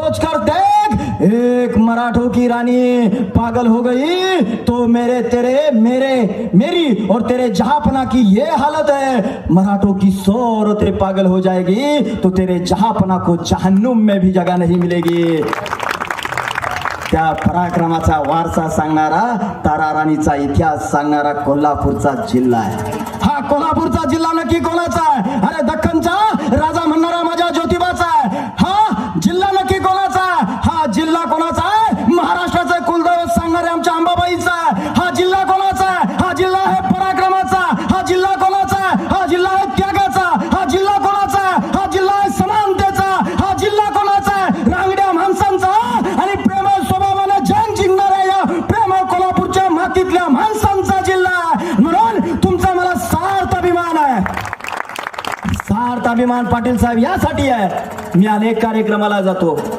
सोच कर देख, एक मराठों की रानी पागल हो गई तो मेरे तेरे, मेरे, मेरी और तेरे जहापना की ये हालत है। मराठों की सौ औरतें पागल हो जाएगी तो तेरे जहापना को जहन्नुम में भी जगह नहीं मिलेगी। त्या पराक्रमाचा वारसा सांगणारा, तारा राणीचा इतिहास सांगणारा कोल्हापूरचा जिल्हा आहे. हा कोल्हापूरचा जिल्हा नक्की कोणाचा आहे? सार्थ अभिमान पाटील साहेब यासाठी आहे. मी अनेक कार्यक्रमाला जातो.